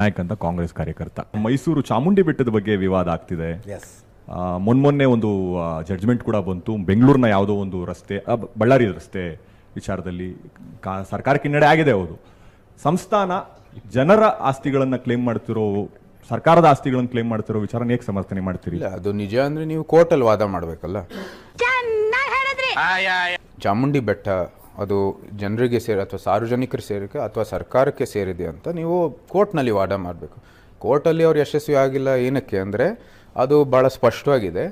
ನಾಯಕ್ ಅಂತ ಕಾಂಗ್ರೆಸ್ ಕಾರ್ಯಕರ್ತ. ಮೈಸೂರು ಚಾಮುಂಡಿ ಬೆಟ್ಟದ ಬಗ್ಗೆ ವಿವಾದ ಆಗ್ತಿದೆ. ಮೊನ್ಮೊನ್ನೆ ಒಂದು ಜಡ್ಜ್ಮೆಂಟ್ ಕೂಡ ಬಂತು. ಬೆಂಗಳೂರಿನ ಯಾವುದೋ ಒಂದು ರಸ್ತೆ ಬಳ್ಳಾರಿ ರಸ್ತೆ ವಿಚಾರದಲ್ಲಿ ಕಾ- ಸರ್ಕಾರಕ್ಕೆ ಹಿನ್ನಡೆ ಆಗಿದೆ ಹೌದು. ಸಂಸ್ಥಾನ ಜನರ ಆಸ್ತಿಗಳನ್ನು ಕ್ಲೇಮ್ ಮಾಡ್ತಿರೋ ಸರ್ಕಾರದ ಆಸ್ತಿಗಳನ್ನು ಕ್ಲೇಮ್ ಮಾಡ್ತಿರೋ ವಿಚಾರ ಹೇಗೆ ಸಮರ್ಥನೆ ಮಾಡ್ತೀರಿ? ಇಲ್ಲ ಅದು ನಿಜ ಅಂದ್ರೆ ನೀವು ಕೋರ್ಟಲ್ಲಿ ವಾದ ಮಾಡಬೇಕಲ್ಲ. ಚಾಮುಂಡಿ ಬೆಟ್ಟ ಅದು ಜನರಿಗೆ ಸೇರಿ ಅಥವಾ ಸಾರ್ವಜನಿಕರು ಸೇರಿಕೆ ಅಥವಾ ಸರ್ಕಾರಕ್ಕೆ ಸೇರಿದೆ ಅಂತ ನೀವು ಕೋರ್ಟ್ನಲ್ಲಿ ವಾದ ಮಾಡಬೇಕು. ಕೋರ್ಟಲ್ಲಿ ಅವ್ರು ಯಶಸ್ವಿ ಆಗಿಲ್ಲ ಏನಕ್ಕೆ ಅಂದರೆ ಅದು ಭಾಳ ಸ್ಪಷ್ಟವಾಗಿದೆ.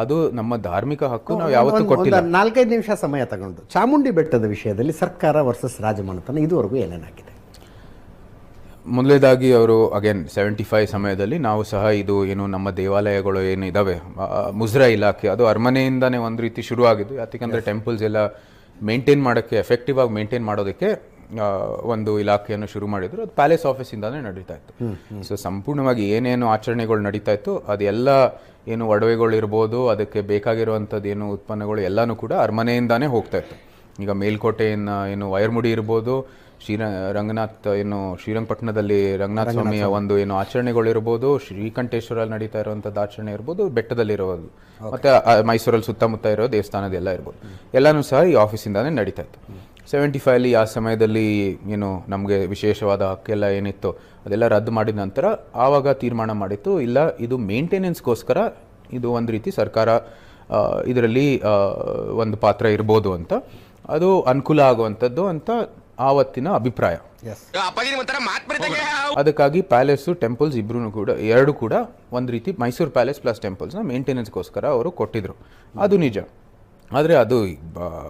ಅದು ನಮ್ಮ ಧಾರ್ಮಿಕ ಹಕ್ಕು ನಾವು ಯಾವತ್ತೂ ಕೊಟ್ಟಿಲ್ಲ. ನಾಲ್ಕೈದು ನಿಮಿಷ ಸಮಯ ತಗೊಂಡು. ಚಾಮುಂಡಿ ಬೆಟ್ಟದ ವಿಷಯದಲ್ಲಿ ಸರ್ಕಾರ ವರ್ಸಸ್ ರಾಜಮನೆತನ ಇದುವರೆಗೂ ಏನೇನಾಗಿದೆ ಮೊದಲೇದಾಗಿ ಅವರು ಅಗೇನ್ ಸೆವೆಂಟಿ ಫೈವ್ ಸಮಯದಲ್ಲಿ ನಾವು ಸಹ ಇದು ಏನು ನಮ್ಮ ದೇವಾಲಯಗಳು ಏನು ಇದಾವೆ. ಮುಜ್ರಾ ಮುಜರಾ ಇಲಾಖೆ ಅದು ಅರಮನೆಯಿಂದನೇ ಒಂದು ರೀತಿ ಶುರುವಾಗಿದ್ದು. ಯಾಕಂದರೆ ಟೆಂಪಲ್ಸ್ ಎಲ್ಲ ಮೇಂಟೈನ್ ಮಾಡೋಕ್ಕೆ ಎಫೆಕ್ಟಿವ್ ಆಗಿ ಮೇಂಟೈನ್ ಮಾಡೋದಕ್ಕೆ ಒಂದು ಇಲಾಖೆಯನ್ನು ಶುರು ಮಾಡಿದ್ರು. ಅದು ಪ್ಯಾಲೇಸ್ ಆಫೀಸಿಂದಾನೇ ನಡೀತಾ ಇತ್ತು. ಸೊ ಸಂಪೂರ್ಣವಾಗಿ ಏನೇನು ಆಚರಣೆಗಳು ನಡೀತಾ ಇತ್ತು ಅದೆಲ್ಲ ಏನು ಒಡವೆಗಳು ಇರ್ಬೋದು ಅದಕ್ಕೆ ಬೇಕಾಗಿರುವಂಥದ್ದು ಏನು ಉತ್ಪನ್ನಗಳು ಎಲ್ಲನೂ ಕೂಡ ಅರಮನೆಯಿಂದಾನೇ ಹೋಗ್ತಾ ಇತ್ತು. ಈಗ ಮೇಲ್ಕೋಟೆಯನ್ನು ಏನು ವೈರ್ಮುಡಿ ಇರ್ಬೋದು ಶ್ರೀರ ರಂಗನಾಥ್ ಏನು ಶ್ರೀರಂಗಪಟ್ಟಣದಲ್ಲಿ ರಂಗನಾಥ ಸ್ವಾಮಿಯ ಒಂದು ಏನು ಆಚರಣೆಗಳಿರ್ಬೋದು ಶ್ರೀಕಂಠೇಶ್ವರಲ್ಲಿ ನಡೀತಾ ಇರುವಂಥದ್ದು ಆಚರಣೆ ಇರ್ಬೋದು ಬೆಟ್ಟದಲ್ಲಿರೋದು. ಮತ್ತೆ ಮೈಸೂರಲ್ಲಿ ಸುತ್ತಮುತ್ತ ಇರೋ ದೇವಸ್ಥಾನದೆಲ್ಲ ಇರ್ಬೋದು. ಎಲ್ಲನೂ ಸಹ ಈ ಆಫೀಸಿಂದಾನೇ ನಡೀತಾ ಇತ್ತು. ಸೆವೆಂಟಿ ಫೈವಲ್ಲಿ ಆ ಸಮಯದಲ್ಲಿ ಏನು ನಮಗೆ ವಿಶೇಷವಾದ ಹಕ್ಕೆಲ್ಲ ಏನಿತ್ತು ಅದೆಲ್ಲ ರದ್ದು ಮಾಡಿದ ನಂತರ ಆವಾಗ ತೀರ್ಮಾನ ಮಾಡಿತ್ತು ಇಲ್ಲ ಇದು ಮೇಂಟೆನೆನ್ಸ್ಗೋಸ್ಕರ ಇದು ಒಂದು ರೀತಿ ಸರ್ಕಾರ ಇದರಲ್ಲಿ ಒಂದು ಪಾತ್ರ ಇರ್ಬೋದು ಅಂತ. ಅದು ಅನುಕೂಲ ಆಗುವಂಥದ್ದು ಅಂತ ಆವತ್ತಿನ ಅಭಿಪ್ರಾಯ. ಎಸ್ ಅದಕ್ಕಾಗಿ ಪ್ಯಾಲೇಸು ಟೆಂಪಲ್ಸ್ ಇಬ್ರು ಕೂಡ ಎರಡು ಕೂಡ ಒಂದು ರೀತಿ ಮೈಸೂರು ಪ್ಯಾಲೇಸ್ ಪ್ಲಸ್ ಟೆಂಪಲ್ಸ್ನ ಮೇಂಟೆನೆನ್ಸ್ಗೋಸ್ಕರ ಅವರು ಕೊಟ್ಟಿದ್ರು. ಅದು ನಿಜ. ಆದರೆ ಅದು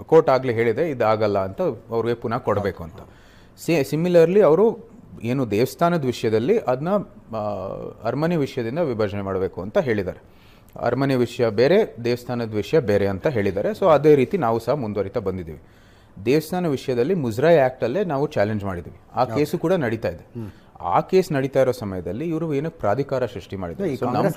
ಕೋರ್ಟ್ ಆಗಲೇ ಹೇಳಿದೆ ಇದಾಗಲ್ಲ ಅಂತ ಅವ್ರಿಗೆ ಪುನಃ ಕೊಡಬೇಕು ಅಂತ. ಸೇ ಸಿಮಿಲರ್ಲಿ ಅವರು ಏನು ದೇವಸ್ಥಾನದ ವಿಷಯದಲ್ಲಿ ಅದನ್ನ ಅರಮನೆ ವಿಷಯದಿಂದ ವಿಭಜನೆ ಮಾಡಬೇಕು ಅಂತ ಹೇಳಿದ್ದಾರೆ. ಅರಮನೆ ವಿಷಯ ಬೇರೆ ದೇವಸ್ಥಾನದ ವಿಷಯ ಬೇರೆ ಅಂತ ಹೇಳಿದ್ದಾರೆ. ಸೊ ಅದೇ ರೀತಿ ನಾವು ಸಹ ಮುಂದುವರಿತಾ ಬಂದಿದ್ದೀವಿ. ದೇವಸ್ಥಾನ ವಿಷಯದಲ್ಲಿ ಮುಜ್ರಾಯ್ ಆಕ್ಟ್ ಅಲ್ಲೇ ನಾವು ಚಾಲೆಂಜ್ ಮಾಡಿದ್ವಿ. ಆ ಕೇಸು ಕೂಡ ನಡೀತಾ ಇದೆ. ಆ ಕೇಸ್ ನಡೀತಾ ಇರೋ ಸಮಯದಲ್ಲಿ ಇವರು ಏನು ಪ್ರಾಧಿಕಾರ ಸೃಷ್ಟಿ ಮಾಡಿದ್ರು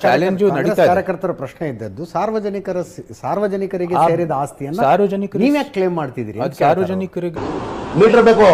ಚಾಲೆಂಜು ಕಾರ್ಯಕರ್ತರ- ನಡೀತಾ ಕಾರ್ಯಕರ್ತರ ಪ್ರಶ್ನೆ ಇದ್ದದ್ದು ಸಾರ್ವಜನಿಕರ ಸಾರ್ವಜನಿಕರಿಗೆ ಸೇರಿದ ಆಸ್ತಿಯನ್ನ ಸಾರ್ವಜನಿಕರಿಗೆ- ನೀವ್ಯಾಕೆ ಕ್ಲೇಮ್ ಮಾಡ್ತಿದ್ದೀರಿ ಅದು ಸಾರ್ವಜನಿಕರಿಗೆ ಮೀಟರ್ ಬೇಕು?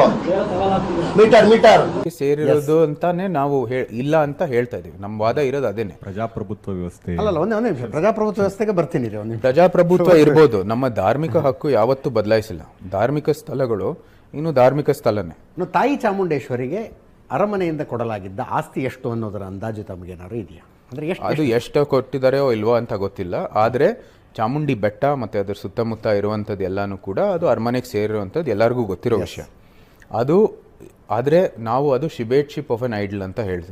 Meter meter. ಸೇರಿರೋದು ಅಂತಾನೆ ನಾವು ಇಲ್ಲ ಅಂತ ಹೇಳ್ತಾ ಇದೀವಿ. ನಮ್ಮ ವಾದ ಇರೋದು ಅದೇನೆ. ಪ್ರಜಾಪ್ರಭುತ್ವ ವ್ಯವಸ್ಥೆ. ಅಲ್ಲ ಒಂದೇ ಒಂದೇ ನಿಮಿಷ. ಪ್ರಜಾಪ್ರಭುತ್ವ ವ್ಯವಸ್ಥೆಗೆ ಬರ್ತೀನಿ ರೀ ಒಂದು ಪ್ರಜಾಪ್ರಭುತ್ವ ಇರ್ಬೋದು. ನಮ್ಮ ಧಾರ್ಮಿಕ ಹಕ್ಕು ಯಾವತ್ತೂ ಬದಲಾಯಿಸಿಲ್ಲ. ಧಾರ್ಮಿಕ ಸ್ಥಳಗಳು ಇನ್ನು ಧಾರ್ಮಿಕ ಸ್ಥಳನೇ. ಇನ್ನು ತಾಯಿ ಚಾಮುಂಡೇಶ್ವರಿಗೆ ಅರಮನೆಯಿಂದ ಕೊಡಲಾಗಿದ್ದ ಆಸ್ತಿ ಎಷ್ಟು ಅನ್ನೋದರ ಅಂದಾಜು ತಮಗೇನಾದ್ರು ಇದೆಯಾ? ಅಂದ್ರೆ ಎಷ್ಟು ಅದು ಎಷ್ಟು? ಕೊಟ್ಟಿದ್ದಾರೆಯೋ ಇಲ್ವೋ ಅಂತ ಗೊತ್ತಿಲ್ಲ. ಆದರೆ ಚಾಮುಂಡಿ ಬೆಟ್ಟ ಮತ್ತು ಅದರ ಸುತ್ತಮುತ್ತ ಇರುವಂಥದ್ದು ಎಲ್ಲನೂ ಕೂಡ ಅದು ಅರಮನೆಗೆ ಸೇರಿರುವಂಥದ್ದು ಎಲ್ಲರಿಗೂ ಗೊತ್ತಿರೋ ವಿಷಯ. ಅದು ಆದರೆ ನಾವು ಅದು ಶಿಬೇಟ್ಶಿಪ್ ಆಫ್ ಅನ್ ಐಡಲ್ ಅಂತ ಹೇಳ್ತೀವಿ.